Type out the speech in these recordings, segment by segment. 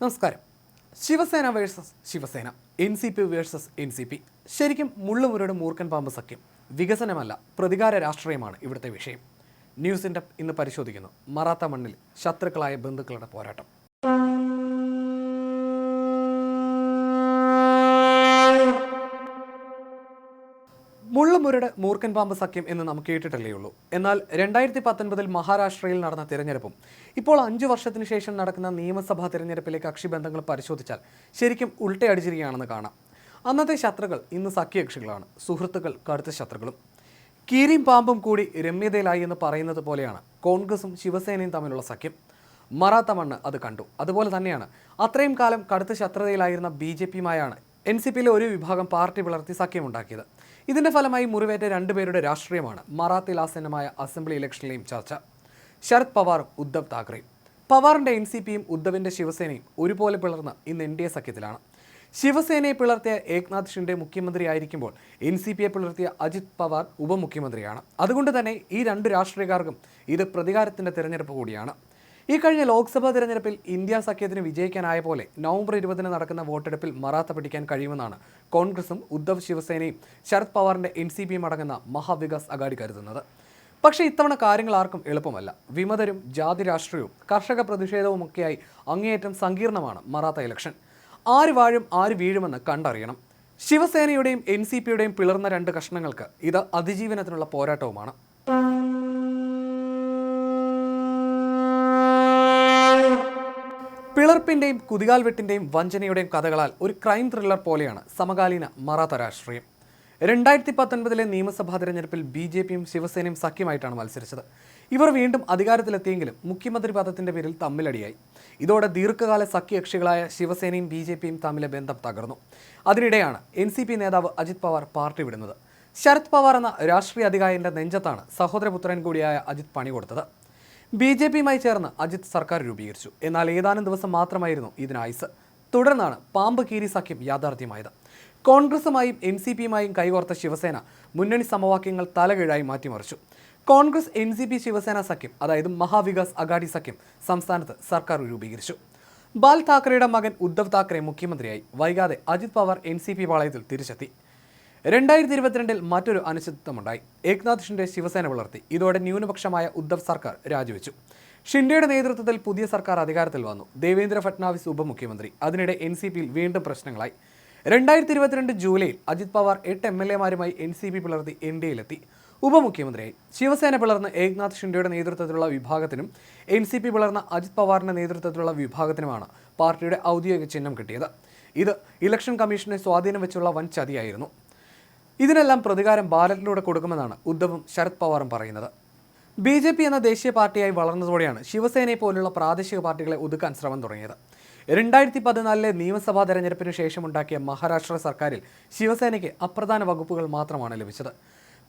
നമസ്കാരം. Shiv Sena versus Shiv Sena N C P versus N C P. ശരിക്കും മുള്ളുമുരയുടെ മൂർക്കൻ പാമ്പ് സഖ്യം. വികസനമല്ല പ്രതികാര രാഷ്ട്രീയമാണ് ഇവിടുത്തെ വിഷയം. ന്യൂസ് ന്യൂസിന്റെ ഇന്ന് പരിശോധിക്കുന്നു. മറാത്ത മണ്ണിൽ ശത്രുക്കളായ ബന്ധുക്കളുടെ പോരാട്ടം. മുള്ളുമുരട് മൂർഖൻ പാമ്പ് സഖ്യം എന്ന് നമുക്ക് കേട്ടിട്ടല്ലേ ഉള്ളൂ. എന്നാൽ രണ്ടായിരത്തി പത്തൊൻപതിൽ മഹാരാഷ്ട്രയിൽ നടന്ന തിരഞ്ഞെടുപ്പും ഇപ്പോൾ അഞ്ചു വർഷത്തിന് ശേഷം നടക്കുന്ന നിയമസഭാ തിരഞ്ഞെടുപ്പിലെ കക്ഷിബന്ധങ്ങൾ പരിശോധിച്ചാൽ ശരിക്കും ഉൾട്ടയടിച്ചിരിക്കുകയാണെന്ന് കാണാം. അന്നത്തെ ശത്രുക്കൾ ഇന്ന് സഖ്യകക്ഷികളാണ്. സുഹൃത്തുക്കൾ കടുത്ത ശത്രുക്കളും. കീരിയും പാമ്പും കൂടി രമ്യതയിലായി എന്ന് പറയുന്നത് പോലെയാണ് കോൺഗ്രസും ശിവസേനയും തമ്മിലുള്ള സഖ്യം. മറാത്ത മണ്ണ് അത് കണ്ടു. അതുപോലെ തന്നെയാണ് അത്രയും കാലം കടുത്ത ശത്രുതയിലായിരുന്ന ബി ജെ പിയുമായാണ് എൻ സി പിയിലെ ഒരു വിഭാഗം പാർട്ടി പിളർത്തി സഖ്യമുണ്ടാക്കിയത് ഇതിന്റെ ഫലമായി മുറിവേറ്റ രണ്ടുപേരുടെ രാഷ്ട്രീയമാണ്. മറാത്തിൽ ആസന്നമായ അസംബ്ലി ഇലക്ഷനിലെയും ചർച്ച. ശരത് പവാർ ഉദ്ധവ് താക്കറെ. പവാറിന്റെ എൻ സി പിയും ഉദ്ധവിന്റെ ശിവസേനയും ഒരുപോലെ പിളർന്ന് ഇന്ന് എൻ ഡി എ സഖ്യത്തിലാണ്. ശിവസേനയെ പിളർത്തിയ ഏക്നാഥ് ഷിൻഡെ മുഖ്യമന്ത്രിയായിരിക്കുമ്പോൾ എൻ സി പിയെ പിളർത്തിയ അജിത് പവാർ ഉപമുഖ്യമന്ത്രിയാണ്. അതുകൊണ്ട് തന്നെ ഈ രണ്ട് രാഷ്ട്രീയക്കാർക്കും ഇത് പ്രതികാരത്തിന്റെ തിരഞ്ഞെടുപ്പ് കൂടിയാണ്. ഈ കഴിഞ്ഞ ലോക്സഭാ തിരഞ്ഞെടുപ്പിൽ ഇന്ത്യ സഖ്യത്തിന് വിജയിക്കാനായ പോലെ നവംബർ ഇരുപതിന് നടക്കുന്ന വോട്ടെടുപ്പിൽ മറാത്ത പിടിക്കാൻ കഴിയുമെന്നാണ് കോൺഗ്രസും ഉദ്ധവ് ശിവസേനയും ശരത് പവാറിന്റെ എൻ സി പിയും അടങ്ങുന്ന മഹാവികാസ് അഗാഡി കരുതുന്നത്. പക്ഷേ ഇത്തവണ കാര്യങ്ങൾ ആർക്കും എളുപ്പമല്ല. വിമതരും ജാതി രാഷ്ട്രീയവും കർഷക പ്രതിഷേധവുമൊക്കെയായി അങ്ങേയറ്റം സങ്കീർണമാണ് മറാത്ത ഇലക്ഷൻ. ആര് വാഴും ആര് വീഴുമെന്ന് കണ്ടറിയണം. ശിവസേനയുടെയും എൻ സി പിയുടെയും പിളർന്ന രണ്ട് കഷ്ണങ്ങൾക്ക് ഇത് അതിജീവനത്തിനുള്ള പോരാട്ടവുമാണ്. പിളർപ്പിന്റെയും കുതികാൽവെട്ടിന്റെയും വഞ്ചനയുടെയും കഥകളാൽ ഒരു ക്രൈം ത്രില്ലർ പോലെയാണ് സമകാലീന മറാത്ത രാഷ്ട്രീയം. രണ്ടായിരത്തി പത്തൊൻപതിലെ നിയമസഭാ തെരഞ്ഞെടുപ്പിൽ ബി ജെ പിയും ശിവസേനയും സഖ്യമായിട്ടാണ് മത്സരിച്ചത്. ഇവർ വീണ്ടും അധികാരത്തിലെത്തിയെങ്കിലും മുഖ്യമന്ത്രി പദത്തിന്റെ പേരിൽ തമ്മിലടിയായി. ഇതോടെ ദീർഘകാല സഖ്യകക്ഷികളായ ശിവസേനയും ബി ജെ പിയും തമ്മിലെ ബന്ധം തകർന്നു. അതിനിടെയാണ് എൻ സി പി നേതാവ് അജിത് പവാർ പാർട്ടി വിടുന്നത്. ശരത് പവാർ എന്ന രാഷ്ട്രീയ അധികാരിന്റെ നെഞ്ചത്താണ് സഹോദരപുത്രൻ കൂടിയായ അജിത് പണി കൊടുത്തത്. ബി ജെ പിയുമായി ചേർന്ന് അജിത് സർക്കാർ രൂപീകരിച്ചു. എന്നാൽ ഏതാനും ദിവസം മാത്രമായിരുന്നു ഇതിനായുസ് തുടർന്നാണ് പാമ്പ് കീരി സഖ്യം യാഥാർത്ഥ്യമായത്. കോൺഗ്രസുമായും എൻ സി പിയുമായും കൈകോർത്ത ശിവസേന മുന്നണി സമവാക്യങ്ങൾ തലകീഴായി മാറ്റിമറിച്ചു. Congress N C P Shiv Sena സഖ്യം അതായത് മഹാവികാസ് അഗാഡി സഖ്യം സംസ്ഥാനത്ത് സർക്കാർ രൂപീകരിച്ചു. ബാൽ താക്കറെയുടെ മകൻ ഉദ്ധവ് താക്കറെ മുഖ്യമന്ത്രിയായി. വൈകാതെ Ajit Pawar N C P പാളയത്തിൽ തിരിച്ചെത്തി. രണ്ടായിരത്തി ഇരുപത്തിരണ്ടിൽ മറ്റൊരു അനിശ്ചിതത്വമുണ്ടായി. ഏക്നാഥ് ഷിൻഡെ ശിവസേന വളർത്തി ഇതോടെ ന്യൂനപക്ഷമായ ഉദ്ധവ് സർക്കാർ രാജിവെച്ചു. ഷിൻഡെയുടെ നേതൃത്വത്തിൽ പുതിയ സർക്കാർ അധികാരത്തിൽ വന്നു. ദേവേന്ദ്ര ഫട്നാവിസ് ഉപമുഖ്യമന്ത്രി. അതിനിടെ എൻ സി പിയിൽ വീണ്ടും പ്രശ്നങ്ങളായി. രണ്ടായിരത്തി ഇരുപത്തിരണ്ട് ജൂലൈയിൽ അജിത് പവാർ എട്ട് എം എൽ എമാരുമായി എൻ സി പി പിളർത്തി എൻ ഡി എയിലെത്തി. ഉപമുഖ്യമന്ത്രിയായി. ശിവസേന പിളർന്ന ഏക്നാഥ് ഷിൻഡെയുടെ നേതൃത്വത്തിലുള്ള വിഭാഗത്തിനും എൻ സി പി പിളർന്ന അജിത് പവാറിന്റെ നേതൃത്വത്തിലുള്ള വിഭാഗത്തിനുമാണ് പാർട്ടിയുടെ ഔദ്യോഗിക ചിഹ്നം കിട്ടിയത്. ഇത് ഇലക്ഷൻ കമ്മീഷനെ സ്വാധീനം വെച്ചുള്ള വൻ ചതിയായിരുന്നു ഇതിനെല്ലാം പ്രതികാരം ബാലറ്റിലൂടെ കൊടുക്കുമെന്നാണ് ഉദ്ധവും ശരത് പവാറും പറയുന്നത്. ബി ജെ പി എന്ന ദേശീയ പാർട്ടിയായി വളർന്നതോടെയാണ് ശിവസേനയെ പോലുള്ള പ്രാദേശിക പാർട്ടികളെ ഒതുക്കാൻ ശ്രമം തുടങ്ങിയത്. രണ്ടായിരത്തി പതിനാലിലെ നിയമസഭാ തെരഞ്ഞെടുപ്പിന് ശേഷമുണ്ടാക്കിയ മഹാരാഷ്ട്ര സർക്കാരിൽ ശിവസേനയ്ക്ക് അപ്രധാന വകുപ്പുകൾ മാത്രമാണ് ലഭിച്ചത്.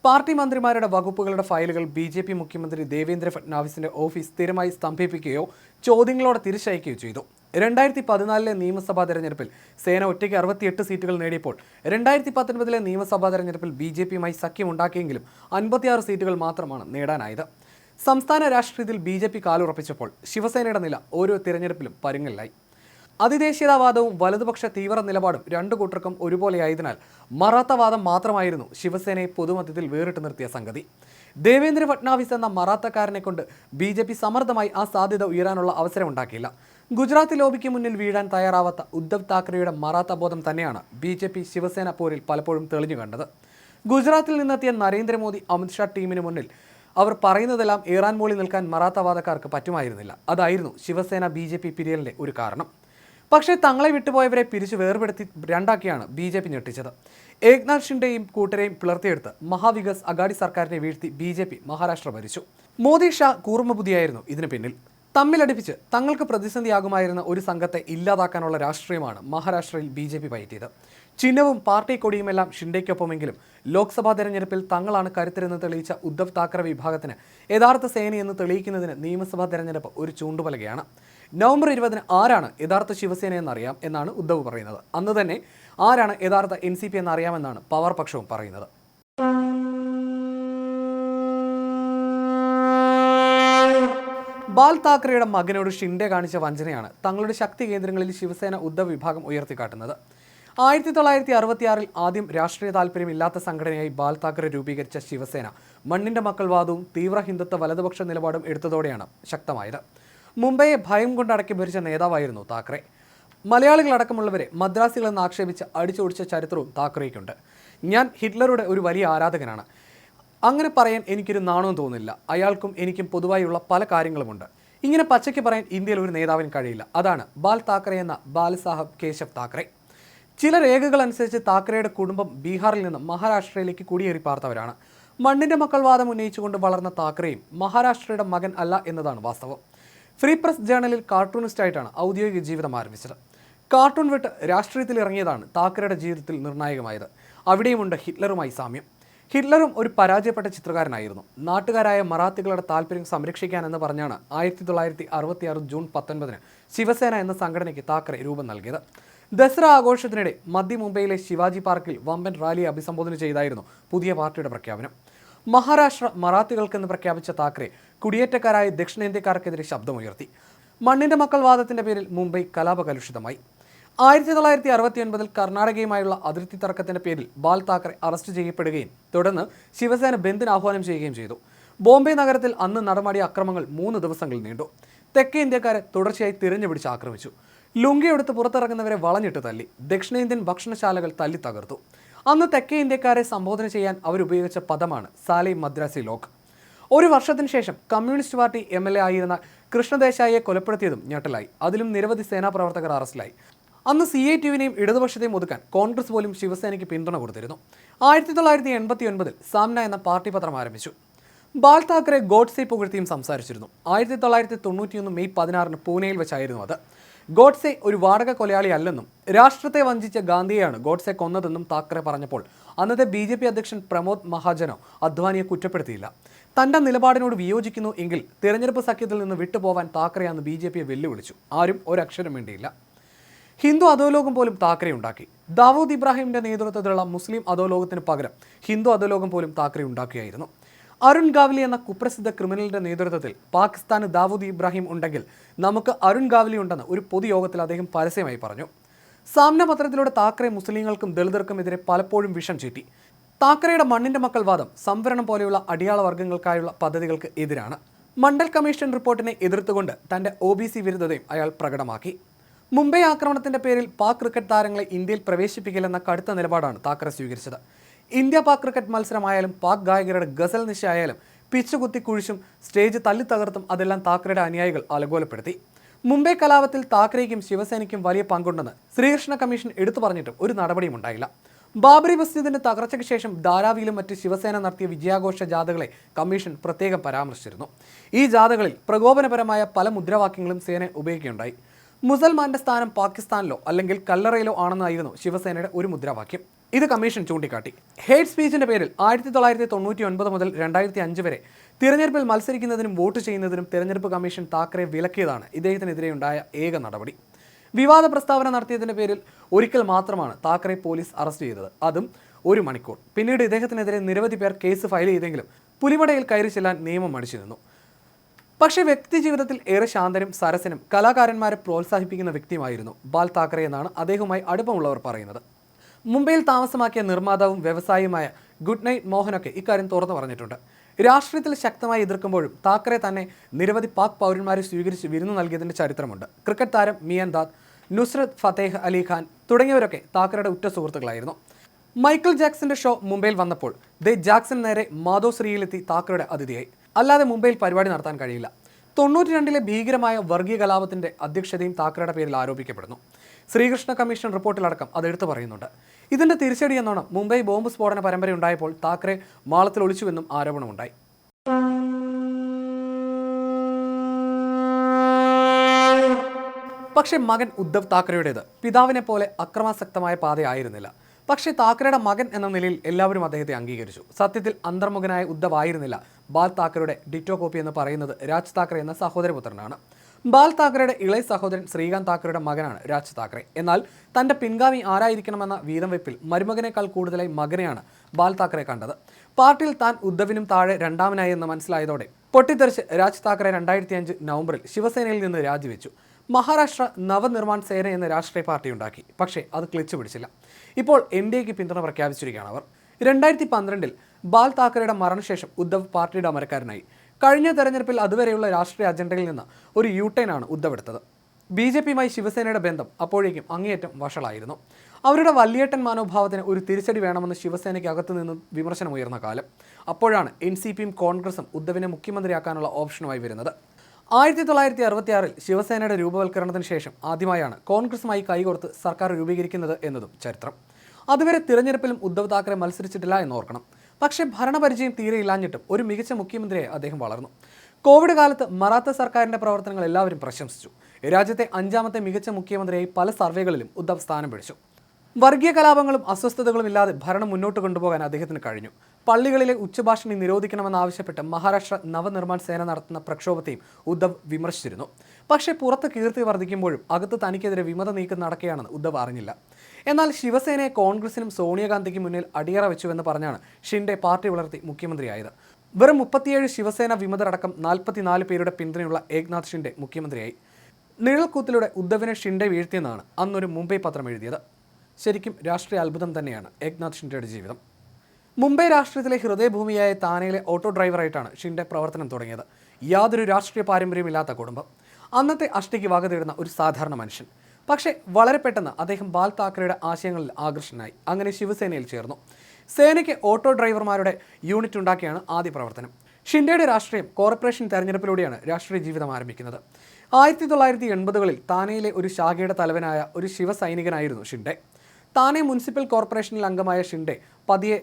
പാർട്ടി മന്ത്രിമാരുടെ വകുപ്പുകളുടെ ഫയലുകൾ ബി ജെ പി മുഖ്യമന്ത്രി ദേവേന്ദ്ര ഫട്നാവിസിന്റെ ഓഫീസ് സ്ഥിരമായി സ്തംഭിപ്പിക്കുകയോ ചോദ്യങ്ങളോടെ തിരിച്ചയക്കുകയോ ചെയ്തു. രണ്ടായിരത്തി പതിനാലിലെ നിയമസഭാ തെരഞ്ഞെടുപ്പിൽ സേന ഒറ്റയ്ക്ക് അറുപത്തിയെട്ട് സീറ്റുകൾ നേടിയപ്പോൾ രണ്ടായിരത്തി പത്തൊൻപതിലെ നിയമസഭാ തെരഞ്ഞെടുപ്പിൽ ബി ജെ പിയുമായി സഖ്യമുണ്ടാക്കിയെങ്കിലും അൻപത്തിയാറ് സീറ്റുകൾ മാത്രമാണ് നേടാനായത്. സംസ്ഥാന രാഷ്ട്രീയത്തിൽ ബി ജെ പി കാലുറപ്പിച്ചപ്പോൾ ശിവസേനയുടെ നില ഓരോ തിരഞ്ഞെടുപ്പിലും പരുങ്ങലിലായി. അതിദേശീയതാവാദവും വലതുപക്ഷ തീവ്ര നിലപാടും രണ്ടു കൂട്ടർക്കും ഒരുപോലെയായതിനാൽ മറാത്തവാദം മാത്രമായിരുന്നു ശിവസേനയെ പൊതുമധ്യത്തിൽ വേറിട്ട് നിർത്തിയ സംഗതി. ദേവേന്ദ്ര ഫട്നാവിസ് എന്ന മറാത്തക്കാരനെ കൊണ്ട് ബി ജെ പി സമർത്ഥമായി ആ സാധ്യത ഉയരാനുള്ള അവസരമുണ്ടാക്കിയില്ല. ഗുജറാത്ത് ലോബിക്ക് മുന്നിൽ വീഴാൻ തയ്യാറാവാത്ത ഉദ്ധവ് താക്കറെയുടെ മറാത്ത ബോധം തന്നെയാണ് ബി ജെ പി ശിവസേന പോരിൽ പലപ്പോഴും തെളിഞ്ഞു കണ്ടത്. ഗുജറാത്തിൽ നിന്നെത്തിയ നരേന്ദ്രമോദി അമിത്ഷാ ടീമിന് മുന്നിൽ അവർ പറയുന്നതെല്ലാം ഏറാൻ മോളി നിൽക്കാൻ മറാത്തവാദക്കാർക്ക് പറ്റുമായിരുന്നില്ല. അതായിരുന്നു ശിവസേന ബി ജെ പി പിരിയലിന്റെ ഒരു കാരണം. പക്ഷേ തങ്ങളെ വിട്ടുപോയവരെ പിരിച്ചു വേർപെടുത്തി രണ്ടാക്കിയാണ് ബി ജെ പി ഞെട്ടിച്ചത്. ഏക്നാഥ് ഷിൻഡെയും കൂട്ടരെയും പിളർത്തിയെടുത്ത് മഹാവികാസ് അഗാഡി സർക്കാരിനെ വീഴ്ത്തി ബി ജെ പി മഹാരാഷ്ട്ര ഭരിച്ചു. മോദി ഷാ കൂർമ്മബുദ്ധിയായിരുന്നു ഇതിന് പിന്നിൽ. തമ്മിലടിപ്പിച്ച് തങ്ങൾക്ക് പ്രതിസന്ധിയാകുമായിരുന്ന ഒരു സംഘത്തെ ഇല്ലാതാക്കാനുള്ള രാഷ്ട്രീയമാണ് മഹാരാഷ്ട്രയിൽ ബി ജെ പി പയറ്റിയത്. ചിഹ്നവും പാർട്ടി കൊടിയുമെല്ലാം ഷിൻഡയ്ക്കൊപ്പമെങ്കിലും ലോക്സഭാ തെരഞ്ഞെടുപ്പിൽ തങ്ങളാണ് കരുത്തരെന്ന് തെളിയിച്ച ഉദ്ധവ് താക്കറെ വിഭാഗത്തിന് യഥാർത്ഥ സേനയെന്ന് തെളിയിക്കുന്നതിന് നിയമസഭാ തെരഞ്ഞെടുപ്പ് ഒരു ചൂണ്ടുപലകയാണ്. നവംബർ ഇരുപതിന് ആരാണ് യഥാർത്ഥ ശിവസേന എന്നറിയാം എന്നാണ് ഉദ്ധവ് പറയുന്നത്. അന്ന് തന്നെ ആരാണ് യഥാർത്ഥ എൻ സി പി എന്നറിയാമെന്നാണ് പവർ പക്ഷവും പറയുന്നത്. ബാൽ താക്കറെയുടെ മകനോട് ഷിൻഡെ കാണിച്ച വഞ്ചനയാണ് തങ്ങളുടെ ശക്തി കേന്ദ്രങ്ങളിൽ ശിവസേന ഉദ്ധവ് വിഭാഗം ഉയർത്തിക്കാട്ടുന്നത്. ആയിരത്തി തൊള്ളായിരത്തി അറുപത്തിയാറിൽ ആദ്യം രാഷ്ട്രീയ താല്പര്യമില്ലാത്ത സംഘടനയായി ബാൽ താക്കറെ രൂപീകരിച്ച ശിവസേന മണ്ണിന്റെ മക്കൾവാദവും തീവ്ര ഹിന്ദുത്വ വലതുപക്ഷ നിലപാടും എടുത്തതോടെയാണ് ശക്തമായത്. മുംബൈയെ ഭയം കൊണ്ട് അടക്കി ഭരിച്ച നേതാവായിരുന്നു താക്കറെ. മലയാളികളടക്കമുള്ളവരെ മദ്രാസികളെന്ന് ആക്ഷേപിച്ച് അടിച്ചോടിച്ച ചരിത്രവും താക്കറേക്കുണ്ട് ഞാൻ ഹിറ്റ്ലറുടെ ഒരു വലിയ ആരാധകനാണ്. അങ്ങനെ പറയാൻ എനിക്കൊരു നാണവും തോന്നില്ല. അയാൾക്കും എനിക്കും പൊതുവായുള്ള പല കാര്യങ്ങളുമുണ്ട്. ഇങ്ങനെ പച്ചയ്ക്ക് പറയാൻ ഇന്ത്യയിൽ ഒരു നേതാവിന് കഴിയില്ല. അതാണ് ബാൽ താക്കറെ എന്ന ബാലസാഹബ് കേശവ് താക്കറെ. ചില രേഖകൾ അനുസരിച്ച് താക്കറെയുടെ കുടുംബം ബീഹാറിൽ നിന്ന് മഹാരാഷ്ട്രയിലേക്ക് കുടിയേറി പാർത്തവരാണ്. മണ്ണിന്റെ മക്കൾ വാദം ഉന്നയിച്ചുകൊണ്ട് വളർന്ന താക്കറെയും മഹാരാഷ്ട്രയുടെ മകൻ അല്ല എന്നതാണ് വാസ്തവം. ഫ്രീ പ്രസ് ജേണലിൽ കാർട്ടൂണിസ്റ്റായിട്ടാണ് ഔദ്യോഗിക ജീവിതം ആരംഭിച്ചത്. കാർട്ടൂൺ വിട്ട് രാഷ്ട്രീയത്തിൽ ഇറങ്ങിയതാണ് താക്കറയുടെ ജീവിതത്തിൽ നിർണായകമായത്. അവിടെയുമുണ്ട് ഹിറ്റ്ലറുമായി സാമ്യം. ഹിറ്റ്ലറും ഒരു പരാജയപ്പെട്ട ചിത്രകാരനായിരുന്നു. നാട്ടുകാരായ മറാത്തികളുടെ താല്പര്യം സംരക്ഷിക്കാനെന്ന് പറഞ്ഞാണ് ആയിരത്തി തൊള്ളായിരത്തി അറുപത്തിയാറ് ജൂൺ പത്തൊൻപതിന് ശിവസേന എന്ന സംഘടനയ്ക്ക് താക്കറെ രൂപം നൽകിയത്. ദസറ ആഘോഷത്തിനിടെ മധ്യ മുംബൈയിലെ ശിവാജി പാർക്കിൽ വമ്പൻ റാലിയെ അഭിസംബോധന ചെയ്തായിരുന്നു പുതിയ പാർട്ടിയുടെ പ്രഖ്യാപനം. മഹാരാഷ്ട്ര മറാത്തികൾക്കെന്ന് പ്രഖ്യാപിച്ച താക്കറെ കുടിയേറ്റക്കാരായ ദക്ഷിണേന്ത്യക്കാർക്കെതിരെ ശബ്ദമുയർത്തി. മണ്ണിന്റെ മക്കൾ വാദത്തിന്റെ പേരിൽ മുംബൈ കലാപകലുഷിതമായി. ആയിരത്തി തൊള്ളായിരത്തി അറുപത്തി ഒൻപതിൽ കർണാടകയുമായുള്ള അതിർത്തി തർക്കത്തിന്റെ പേരിൽ ബാൽ താക്കറെ അറസ്റ്റ് ചെയ്യപ്പെടുകയും തുടർന്ന് ശിവസേന ബന്ദിന് ആഹ്വാനം ചെയ്യുകയും ചെയ്തു. ബോംബെ നഗരത്തിൽ അന്ന് നടമാടിയ അക്രമങ്ങൾ മൂന്ന് ദിവസങ്ങൾ നീണ്ടു. തെക്കേ ഇന്ത്യക്കാരെ തുടർച്ചയായി തിരഞ്ഞുപിടിച്ച് ആക്രമിച്ചു. ലുങ്കിയെടുത്ത് പുറത്തിറങ്ങുന്നവരെ വളഞ്ഞിട്ട് തല്ലി. ദക്ഷിണേന്ത്യൻ ഭക്ഷണശാലകൾ തല്ലി തകർത്തു. അന്ന് തെക്കേ ഇന്ത്യക്കാരെ സംബോധന ചെയ്യാൻ അവരുപയോഗിച്ച പദമാണ് സാലി മദ്രാസി ലോക്ക്. ഒരു വർഷത്തിന് ശേഷം communist party M L A ആയിരുന്ന കൃഷ്ണദേശായിയെ കൊലപ്പെടുത്തിയതും ഞെട്ടലായി. അതിലും നിരവധി സേനാ പ്രവർത്തകർ അറസ്റ്റിലായി. അന്ന് സി ഐ ടിയുവിനെയും ഇടതുപക്ഷത്തെയും ഒതുക്കാൻ കോൺഗ്രസ് പോലും ശിവസേനയ്ക്ക് പിന്തുണ കൊടുത്തിരുന്നു. ആയിരത്തി തൊള്ളായിരത്തി എൺപത്തി ഒൻപതിൽ സാമ്ന എന്ന പാർട്ടി പത്രം ആരംഭിച്ചു. ബാൽ താക്കറെ ഗോഡ്സെ പുകഴ്ത്തിയും സംസാരിച്ചിരുന്നു. ആയിരത്തി തൊള്ളായിരത്തി തൊണ്ണൂറ്റിയൊന്ന് മെയ് പതിനാറിന് പൂനെയിൽ വെച്ചായിരുന്നു അത്. ഗോഡ്സെ ഒരു വാടക കൊലയാളി അല്ലെന്നും രാഷ്ട്രത്തെ വഞ്ചിച്ച ഗാന്ധിയെയാണ് ഗോഡ്സെ കൊന്നതെന്നും താക്കറെ പറഞ്ഞപ്പോൾ അന്നത്തെ ബി ജെ പി അധ്യക്ഷൻ പ്രമോദ് മഹാജനോ അദ്വാനിയെ കുറ്റപ്പെടുത്തിയില്ല. തന്റെ നിലപാടിനോട് വിയോജിക്കുന്നു എങ്കിൽ തിരഞ്ഞെടുപ്പ് സഖ്യത്തിൽ നിന്ന് വിട്ടുപോവാൻ താക്കറെ അന്ന് ബി ജെ പിയെ വെല്ലുവിളിച്ചു. ആരും ഒരക്ഷരം വേണ്ടിയില്ല ഹിന്ദു അധോലോകം പോലും താക്കറെ ഉണ്ടാക്കി. ദാവൂദ് ഇബ്രാഹിമിന്റെ നേതൃത്വത്തിലുള്ള മുസ്ലിം അധോലോകത്തിന് പകരം ഹിന്ദു അധോലോകം പോലും താക്കറെ ഉണ്ടാക്കുകയായിരുന്നു. അരുൺ ഗാവ്ലി എന്ന കുപ്രസിദ്ധ ക്രിമിനലിന്റെ നേതൃത്വത്തിൽ പാകിസ്ഥാന് ദാവൂദ് ഇബ്രാഹിം ഉണ്ടെങ്കിൽ നമുക്ക് അരുൺ ഗാവ്ലി ഉണ്ടെന്ന് ഒരു പൊതുയോഗത്തിൽ അദ്ദേഹം പരസ്യമായി പറഞ്ഞു. സാമ്ന പത്രത്തിലൂടെ താക്കറെ മുസ്ലിങ്ങൾക്കും ദളിതർക്കും എതിരെ പലപ്പോഴും വിഷം ചീറ്റി താക്കറയുടെ മണ്ണിന്റെ മക്കൾ വാദം സംവരണം പോലെയുള്ള അടിയാള വർഗങ്ങൾക്കായുള്ള പദ്ധതികൾക്ക് എതിരാണ്. മണ്ഡൽ കമ്മീഷൻ റിപ്പോർട്ടിനെ എതിർത്തുകൊണ്ട് തന്റെ ഒ ബി സി വിരുദ്ധതയും അയാൾ പ്രകടമാക്കി. മുംബൈ ആക്രമണത്തിന്റെ പേരിൽ പാക് ക്രിക്കറ്റ് താരങ്ങളെ ഇന്ത്യയിൽ പ്രവേശിപ്പിക്കില്ലെന്ന കടുത്ത നിലപാടാണ് താക്കറെ സ്വീകരിച്ചത്. ഇന്ത്യ പാക് ക്രിക്കറ്റ് മത്സരമായാലും പാക് ഗായകരുടെ ഗസൽ നിശയായാലും പിച്ച് കുത്തി കുഴിച്ചും സ്റ്റേജ് തല്ലി തകർത്തും അതെല്ലാം താക്കറയുടെ അനുയായികൾ അലങ്കോലപ്പെടുത്തി മുംബൈ കലാപത്തിൽ താക്കറേക്കും ശിവസേനയ്ക്കും വലിയ പങ്കുണ്ടെന്ന് ശ്രീകൃഷ്ണ കമ്മീഷൻ എടുത്തു പറഞ്ഞിട്ടും ഒരു നടപടിയും ഉണ്ടായില്ല. ബാബറി മസ്ജിദിന്റെ തകർച്ചയ്ക്ക് ശേഷം ധാരാവിയിലും മറ്റ് ശിവസേന നടത്തിയ വിജയാഘോഷ ജാഥകളെ കമ്മീഷൻ പ്രത്യേകം പരാമർശിച്ചിരുന്നു. ഈ ജാഥകളിൽ പ്രകോപനപരമായ പല മുദ്രാവാക്യങ്ങളും സേന ഉപയോഗിക്കുകയുണ്ടായി. മുസൽമാന്റെ സ്ഥാനം പാകിസ്ഥാനിലോ അല്ലെങ്കിൽ കല്ലറയിലോ ആണെന്നായിരുന്നു ശിവസേനയുടെ ഒരു മുദ്രാവാക്യം. ഇത് കമ്മീഷൻ ചൂണ്ടിക്കാട്ടി. ഹേറ്റ് സ്പീച്ചിന്റെ പേരിൽ ആയിരത്തി തൊള്ളായിരത്തി തൊണ്ണൂറ്റി ഒൻപത് മുതൽ രണ്ടായിരത്തി അഞ്ച് വരെ തിരഞ്ഞെടുപ്പിൽ മത്സരിക്കുന്നതിനും വോട്ട് ചെയ്യുന്നതിനും തിരഞ്ഞെടുപ്പ് കമ്മീഷൻ താക്കറെ വിലക്കിയതാണ് ഇദ്ദേഹത്തിനെതിരെയുണ്ടായ ഏക നടപടി. വിവാദ പ്രസ്താവന നടത്തിയതിന്റെ പേരിൽ ഒരിക്കൽ മാത്രമാണ് താക്കറെ പോലീസ് അറസ്റ്റ് ചെയ്തത്. അതും ഒരു മണിക്കൂർ. പിന്നീട് ഇദ്ദേഹത്തിനെതിരെ നിരവധി പേർ കേസ് ഫയൽ ചെയ്തെങ്കിലും പുലിമടയിൽ കയറി ചെല്ലാൻ നിയമം അടിച്ചു നിന്നു. പക്ഷേ വ്യക്തി ജീവിതത്തിൽ ഏറെ ശാന്തനും സരസനും കലാകാരന്മാരെ പ്രോത്സാഹിപ്പിക്കുന്ന വ്യക്തിയുമായിരുന്നു. ബാൽ താക്കറെ എന്നാണ് അദ്ദേഹവുമായി അടുപ്പമുള്ളവർ പറയുന്നത്. മുംബൈയിൽ താമസമാക്കിയ നിർമ്മാതാവും വ്യവസായിയുമായ ഗുഡ് നൈറ്റ് മോഹനൊക്കെ ഇക്കാര്യം തുറന്നു പറഞ്ഞിട്ടുണ്ട്. രാഷ്ട്രീയത്തിൽ ശക്തമായി എതിർക്കുമ്പോഴും താക്കറെ തന്നെ നിരവധി പാക് പൗരന്മാരെ സ്വീകരിച്ച് വിരുന്നു നൽകിയതിന്റെ ചരിത്രമുണ്ട്. ക്രിക്കറ്റ് താരം മിയൻ ദാദ് നുസ്രത് ഫത്തേഹ് അലി ഖാൻ തുടങ്ങിയവരൊക്കെ താക്കറയുടെ ഉറ്റ സുഹൃത്തുക്കളായിരുന്നു. മൈക്കിൾ ജാക്സന്റെ ഷോ മുംബൈയിൽ വന്നപ്പോൾ ദേ ജാക്സൺ നേരെ മാധോശ്രീയിലെത്തി താക്കറയുടെ അതിഥിയായി. അല്ലാതെ മുംബൈയിൽ പരിപാടി നടത്താൻ കഴിയില്ല. തൊണ്ണൂറ്റി രണ്ടിലെ ഭീകരമായ വർഗീയ കലാപത്തിന്റെ അധ്യക്ഷതയും താക്കറയുടെ പേരിൽ ആരോപിക്കപ്പെടുന്നു. ശ്രീകൃഷ്ണ കമ്മീഷൻ റിപ്പോർട്ടിലടക്കം അത് എടുത്തു പറയുന്നുണ്ട്. ഇതിന്റെ തിരിച്ചടി എന്നോണം മുംബൈ ബോംബ് സ്ഫോടന പരമ്പരയുണ്ടായപ്പോൾ താക്കറെ മാളത്തിൽ ഒളിച്ചുവെന്നും ആരോപണമുണ്ടായി. പക്ഷേ മകൻ ഉദ്ധവ് താക്കറയുടേത് പിതാവിനെ പോലെ അക്രമാസക്തമായ പാതയായിരുന്നില്ല. പക്ഷേ താക്കറയുടെ മകൻ എന്ന നിലയിൽ എല്ലാവരും അദ്ദേഹത്തെ അംഗീകരിച്ചു. സത്യത്തിൽ അന്തർമുഖനായ ഉദ്ധവ് ആയിരുന്നില്ല. ബാൽ താക്കറയുടെ ഡിറ്റോ കോപ്പി എന്ന് പറയുന്നത് രാജ് താക്കറെ എന്ന സഹോദരപുത്രനാണ്. ബാൽ താക്കറെയുടെ ഇളയ സഹോദരൻ ശ്രീകാന്ത് താക്കറെയുടെ മകനാണ് രാജ് താക്കറെ. എന്നാൽ തന്റെ പിൻഗാമി ആരായിരിക്കണമെന്ന വീതം വെപ്പിൽ മരുമകനേക്കാൾ കൂടുതലായി മകനെയാണ് ബാൽ താക്കറെ കണ്ടത്. പാർട്ടിയിൽ താൻ ഉദ്ധവിനും താഴെ രണ്ടാമനായി എന്ന് മനസ്സിലായതോടെ പൊട്ടിത്തെറിച്ച് രാജ് താക്കറെ രണ്ടായിരത്തി അഞ്ച് നവംബറിൽ ശിവസേനയിൽ നിന്ന് രാജിവെച്ചു. മഹാരാഷ്ട്ര നവനിർമ്മാൺ സേന എന്ന രാഷ്ട്രീയ പാർട്ടി ഉണ്ടാക്കി. പക്ഷേ അത് ക്ലിച്ചു പിടിച്ചില്ല. ഇപ്പോൾ എൻ ഡി എക്ക് പിന്തുണ പ്രഖ്യാപിച്ചിരിക്കുകയാണ് അവർ. രണ്ടായിരത്തി പന്ത്രണ്ടിൽ ബാൽ താക്കറയുടെ മരണശേഷം ഉദ്ധവ് പാർട്ടിയുടെ അമരക്കാരനായി. കഴിഞ്ഞ തെരഞ്ഞെടുപ്പിൽ അതുവരെയുള്ള രാഷ്ട്രീയ അജണ്ടയിൽ നിന്ന് ഒരു യൂട്ടേണാണ് ഉദ്ധവ് എടുത്തത്. ബി ജെ പിയുമായി ശിവസേനയുടെ ബന്ധം അപ്പോഴേക്കും അങ്ങേയറ്റം വഷളായിരുന്നു. അവരുടെ വല്യേട്ടൻ മനോഭാവത്തിന് ഒരു തിരിച്ചടി വേണമെന്ന് ശിവസേനയ്ക്ക് അകത്തു നിന്ന് വിമർശനമുയർന്ന കാലം. അപ്പോഴാണ് എൻ സി പിയും കോൺഗ്രസും ഉദ്ധവിനെ മുഖ്യമന്ത്രിയാക്കാനുള്ള ഓപ്ഷനുമായി വരുന്നത്. ആയിരത്തി തൊള്ളായിരത്തി അറുപത്തിയാറിൽ ശിവസേനയുടെ രൂപവൽക്കരണത്തിന് ശേഷം ആദ്യമായാണ് കോൺഗ്രസുമായി കൈകോർത്ത് സർക്കാർ രൂപീകരിക്കുന്നത് എന്നതും ചരിത്രം. അതുവരെ തിരഞ്ഞെടുപ്പിലും ഉദ്ധവ് താക്കറെ മത്സരിച്ചിട്ടില്ല എന്നോർക്കണം പക്ഷേ ഭരണപരിചയം തീരെ ഇല്ലാഞ്ഞിട്ടും ഒരു മികച്ച മുഖ്യമന്ത്രിയായി അദ്ദേഹം വളർന്നു. കോവിഡ് കാലത്ത് മറാത്ത സർക്കാരിന്റെ പ്രവർത്തനങ്ങൾ എല്ലാവരും പ്രശംസിച്ചു. രാജ്യത്തെ അഞ്ചാമത്തെ മികച്ച മുഖ്യമന്ത്രിയായി പല സർവേകളിലും ഉദ്ധവ് സ്ഥാനം പിടിച്ചു. വർഗീയ കലാപങ്ങളും അസ്വസ്ഥതകളും ഇല്ലാതെ ഭരണം മുന്നോട്ട് കൊണ്ടുപോകാൻ അദ്ദേഹത്തിന് കഴിഞ്ഞു. പള്ളികളിലെ ഉച്ചഭാഷണി നിരോധിക്കണമെന്നാവശ്യപ്പെട്ട് മഹാരാഷ്ട്ര നവനിർമ്മാൺ സേന നടത്തുന്ന പ്രക്ഷോഭത്തെയും ഉദ്ധവ് വിമർശിച്ചിരുന്നു. പക്ഷേ പുറത്ത് കീർത്തി വർദ്ധിക്കുമ്പോഴും അകത്ത് തനിക്കെതിരെ വിമത നീക്കം നടക്കുകയാണെന്ന് ഉദ്ധവ് അറിഞ്ഞില്ല. എന്നാൽ ശിവസേനയെ കോൺഗ്രസിനും സോണിയാഗാന്ധിക്കും മുന്നിൽ അടിയറ വെച്ചുവെന്ന് പറഞ്ഞാണ് ഷിൻഡെ പാർട്ടി വളർത്തി മുഖ്യമന്ത്രിയായത്. വെറും മുപ്പത്തിയേഴ് ശിവസേന വിമതരടക്കം നാൽപ്പത്തിനാല് പേരുടെ പിന്തുണയുള്ള ഏക്നാഥ് ഷിൻഡെ മുഖ്യമന്ത്രിയായി. നിഴൽക്കൂത്തിലൂടെ ഉദ്ധവിനെ ഷിൻഡെ വീഴ്ത്തിയെന്നാണ് അന്നൊരു മുംബൈ പത്രം എഴുതിയത്. ശരിക്കും രാഷ്ട്രീയ അത്ഭുതം തന്നെയാണ് ഏക്നാഥ് ഷിൻഡെയുടെ ജീവിതം. മുംബൈ രാഷ്ട്രീയത്തിലെ ഹൃദയഭൂമിയായ താനയിലെ ഓട്ടോ ഡ്രൈവറായിട്ടാണ് ഷിൻഡെ പ്രവർത്തനം തുടങ്ങിയത്. യാതൊരു രാഷ്ട്രീയ പാരമ്പര്യമില്ലാത്ത കുടുംബം. അന്നത്തെ അഷ്ടിക്ക് വക തേടുന്ന ഒരു സാധാരണ മനുഷ്യൻ. പക്ഷേ വളരെ പെട്ടെന്ന് അദ്ദേഹം ബാൽ താക്കറയുടെ ആശയങ്ങളിൽ ആകർഷനായി അങ്ങനെ ശിവസേനയിൽ ചേർന്നു. സേനയ്ക്ക് ഓട്ടോ ഡ്രൈവർമാരുടെ യൂണിറ്റ് ഉണ്ടാക്കിയാണ് ആദ്യ പ്രവർത്തനം. ഷിൻഡയുടെ രാഷ്ട്രീയം കോർപ്പറേഷൻ തെരഞ്ഞെടുപ്പിലൂടെയാണ് രാഷ്ട്രീയ ജീവിതം ആരംഭിക്കുന്നത്. ആയിരത്തി തൊള്ളായിരത്തി എൺപതുകളിൽ താനയിലെ ഒരു ശാഖയുടെ തലവനായ ഒരു ശിവസൈനികനായിരുന്നു ഷിൻഡെ. താനെ മുനിസിപ്പൽ കോർപ്പറേഷനിൽ അംഗമായ ഷിൻഡെ പതിയെ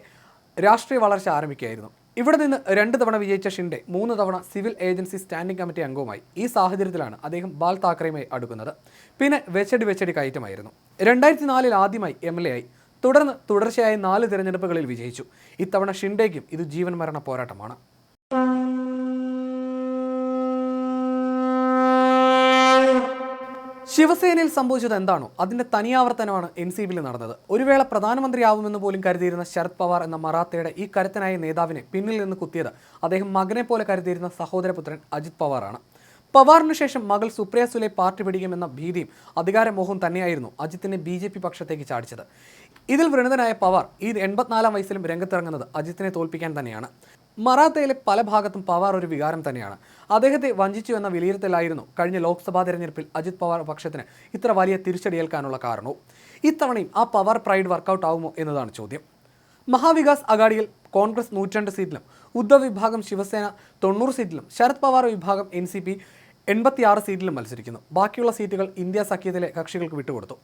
രാഷ്ട്രീയ വളർച്ച ആരംഭിക്കുകയായിരുന്നു. ഇവിടെ നിന്ന് രണ്ട് തവണ വിജയിച്ച ഷിൻഡെ മൂന്ന് തവണ സിവിൽ ഏജൻസി സ്റ്റാൻഡിംഗ് കമ്മിറ്റി അംഗവുമായി ഈ സാഹചര്യത്തിലാണ് അദ്ദേഹം ബാൽ താക്കറയുമായി അടുക്കുന്നത്. പിന്നെ വെച്ചടി വെച്ചടി കയറ്റമായിരുന്നു. രണ്ടായിരത്തി നാലിൽ ആദ്യമായി എം എൽ എ ആയി. തുടർന്ന് തുടർച്ചയായി നാല് തിരഞ്ഞെടുപ്പുകളിൽ വിജയിച്ചു. ഇത്തവണ ഷിൻഡേക്കും ഇത് ജീവൻ മരണ പോരാട്ടമാണ്. ശിവസേനയിൽ സംഭവിച്ചത് എന്താണോ? അതിന്റെ തനിയാവർത്തനമാണ് എൻ സി ബിയിൽ നടന്നത്. ഒരു വേള പ്രധാനമന്ത്രിയാവുമെന്ന് പോലും കരുതിയിരുന്ന ശരത് പവാർ എന്ന മറാത്തയുടെ ഈ കരുത്തനായ നേതാവിനെ പിന്നിൽ നിന്ന് കുത്തിയത് അദ്ദേഹം മകനെ പോലെ കരുതിയിരുന്ന സഹോദരപുത്രൻ അജിത് പവാറാണ്. പവാറിന് ശേഷം മകൾ സുപ്രിയ സുലെ പാർട്ടി പിടിക്കുമെന്ന ഭീതിയും അധികാരമോഹവും തന്നെയായിരുന്നു അജിത്തിനെ ബി ജെ പി പക്ഷത്തേക്ക് ചാടിച്ചത്. ഇതിൽ വ്രണതനായ പവാർ ഈ എൺപത്തിനാലാം വയസ്സിലും രംഗത്തിറങ്ങുന്നത് അജിത്തിനെ തോൽപ്പിക്കാൻ തന്നെയാണ്. മറാത്തയിലെ പല ഭാഗത്തും പവാർ ഒരു വികാരം തന്നെയാണ്. അദ്ദേഹത്തെ വഞ്ചിച്ചു എന്ന വിലയിരുത്തലായിരുന്നു കഴിഞ്ഞ ലോക്സഭാ തെരഞ്ഞെടുപ്പിൽ അജിത് പവാർ പക്ഷത്തിന് ഇത്ര വലിയ തിരിച്ചടിയേൽക്കാനുള്ള കാരണവും. ഇത്തവണയും ആ പവർ പ്രൈഡ് വർക്കൗട്ട് ആവുമോ എന്നതാണ് ചോദ്യം. മഹാവികാസ് അഗാഡിയിൽ കോൺഗ്രസ് നൂറ്റിരണ്ട് സീറ്റിലും ഉദ്ധവ് വിഭാഗം ശിവസേന തൊണ്ണൂറ് സീറ്റിലും ശരത് പവാർ വിഭാഗം എൻ സി പി എൺപത്തിയാറ് സീറ്റിലും മത്സരിക്കുന്നു. ബാക്കിയുള്ള സീറ്റുകൾ ഇന്ത്യ സഖ്യത്തിലെ കക്ഷികൾക്ക് വിട്ടുകൊടുത്തു.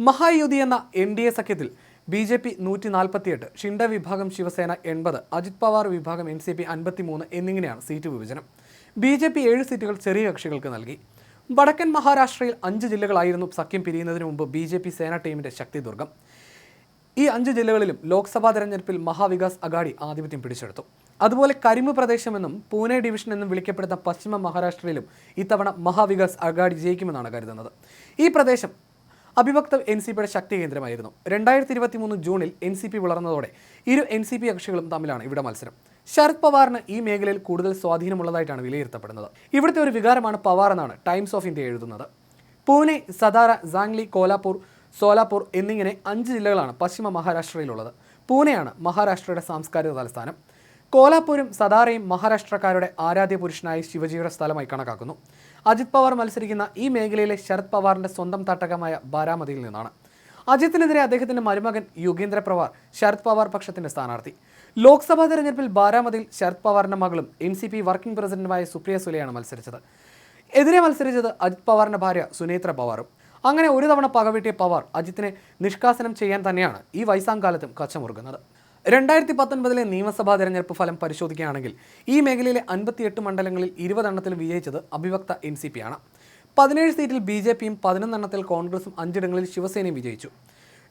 മഹായുതി എന്ന എൻ ഡി എ സഖ്യത്തിൽ ബി ജെ പി നൂറ്റി നാൽപ്പത്തിയെട്ട് ഷിൻഡ വിഭാഗം ശിവസേന എൺപത് അജിത് പവാർ വിഭാഗം എൻ സി പി അൻപത്തിമൂന്ന് എന്നിങ്ങനെയാണ് സീറ്റ് വിഭജനം. ബി ജെ പി ഏഴ് സീറ്റുകൾ ചെറിയ കക്ഷികൾക്ക് നൽകി. വടക്കൻ മഹാരാഷ്ട്രയിൽ അഞ്ച് ജില്ലകളായിരുന്നു സഖ്യം പിരിയുന്നതിന് മുമ്പ് ബി ജെ പി സേന ടീമിന്റെ ശക്തി ദുർഗം ഈ അഞ്ച് ജില്ലകളിലും ലോക്സഭാ തെരഞ്ഞെടുപ്പിൽ മഹാവികാസ് അഗാഡി ആധിപത്യം പിടിച്ചെടുത്തു. അതുപോലെ കരിമ്പ് പ്രദേശമെന്നും പൂനെ ഡിവിഷൻ എന്നും വിളിക്കപ്പെടുന്ന പശ്ചിമ മഹാരാഷ്ട്രയിലും ഇത്തവണ മഹാവികാസ് അഗാഡി ജയിക്കുമെന്നാണ് കരുതുന്നത്. ഈ പ്രദേശം അഭിഭക്ത എൻ സി പിയുടെ ശക്തി കേന്ദ്രമായിരുന്നു. രണ്ടായിരത്തി ഇരുപത്തി മൂന്ന് ജൂണിൽ എൻ സി പി വളർന്നതോടെ ഇരു എൻ സി പി കക്ഷികളും തമ്മിലാണ് ഇവിടെ മത്സരം. ശരത് പവാറിന് ഈ മേഖലയിൽ കൂടുതൽ സ്വാധീനമുള്ളതായിട്ടാണ് വിലയിരുത്തപ്പെടുന്നത്. ഇവിടുത്തെ ഒരു വികാരമാണ് പവാർ എന്നാണ് ടൈംസ് ഓഫ് ഇന്ത്യ എഴുതുന്നത്. പൂനെ സതാര സാംഗ്ലി കോലാപൂർ സോലാപൂർ എന്നിങ്ങനെ അഞ്ച് ജില്ലകളാണ് പശ്ചിമ മഹാരാഷ്ട്രയിലുള്ളത്. പൂനെയാണ് മഹാരാഷ്ട്രയുടെ സാംസ്കാരിക തലസ്ഥാനം. കോലാപൂരും സദാറയും മഹാരാഷ്ട്രക്കാരുടെ ആരാധ്യ പുരുഷനായി ശിവജിയുടെ സ്ഥലമായി കണക്കാക്കുന്നു. അജിത് പവാർ മത്സരിക്കുന്ന ഈ മേഖലയിലെ ശരത് പവാറിന്റെ സ്വന്തം തട്ടകമായ ബാരാമതിയിൽ നിന്നാണ്. അജിത്തിനെതിരെ അദ്ദേഹത്തിന്റെ മരുമകൻ യുഗേന്ദ്ര പവാർ ശരത് പവാർ പക്ഷത്തിന്റെ സ്ഥാനാർത്ഥി. ലോക്സഭാ തെരഞ്ഞെടുപ്പിൽ ബാരാമതിയിൽ ശരത് പവാറിന്റെ മകളും എൻ സി പി വർക്കിംഗ് പ്രസിഡന്റുമായ സുപ്രിയ സുലെയാണ് മത്സരിച്ചത്. എതിരെ മത്സരിച്ചത് അജിത് പവാറിന്റെ ഭാര്യ സുനേത്ര പവാറും. അങ്ങനെ ഒരു തവണ പകവീട്ടിയ പവാർ അജിത്തിനെ നിഷ്കാസനം ചെയ്യാൻ തന്നെയാണ് ഈ വയസ്സാം കാലത്തും കച്ചമുറുകുന്നത്. രണ്ടായിരത്തി പത്തൊൻപതിലെ നിയമസഭാ തെരഞ്ഞെടുപ്പ് ഫലം പരിശോധിക്കുകയാണെങ്കിൽ ഈ മേഖലയിലെ അൻപത്തിയെട്ട് മണ്ഡലങ്ങളിൽ ഇരുപതെണ്ണത്തിൽ വിജയിച്ചത് അഭിവക്ത എൻ സി പിയാണ് പതിനേഴ് സീറ്റിൽ ബി ജെ പിയും പതിനൊന്നെണ്ണത്തിൽ കോൺഗ്രസും അഞ്ചിടങ്ങളിൽ ശിവസേനയും വിജയിച്ചു.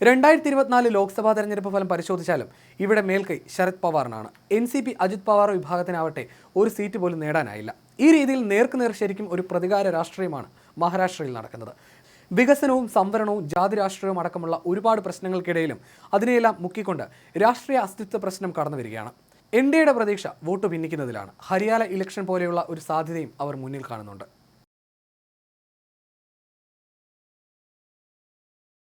രണ്ടായിരത്തി ഇരുപത്തിനാല് ലോക്സഭാ തെരഞ്ഞെടുപ്പ് ഫലം പരിശോധിച്ചാലും ഇവിടെ മേൽക്കൈ Sharad പവാറിനാണ്. N C P Ajit Pawar വിഭാഗത്തിനാവട്ടെ ഒരു സീറ്റ് പോലും നേടാനായില്ല. ഈ രീതിയിൽ നേർക്കുനേർ ശരിക്കും ഒരു പ്രതികാര രാഷ്ട്രീയമാണ് മഹാരാഷ്ട്രയിൽ നടക്കുന്നത്. വികസനവും സംവരണവും ജാതി രാഷ്ട്രീയവും അടക്കമുള്ള ഒരുപാട് പ്രശ്നങ്ങൾക്കിടയിലും അതിനെയെല്ലാം മുക്കിക്കൊണ്ട് രാഷ്ട്രീയ അസ്തിത്വ പ്രശ്നം കടന്നു വരികയാണ്. എൻ ഡി എയുടെ പ്രതീക്ഷ വോട്ട് ഭിന്നിക്കുന്നതിലാണ്. ഹരിയാന ഇലക്ഷൻ പോലെയുള്ള ഒരു സാധ്യതയും അവർ മുന്നിൽ കാണുന്നുണ്ട്.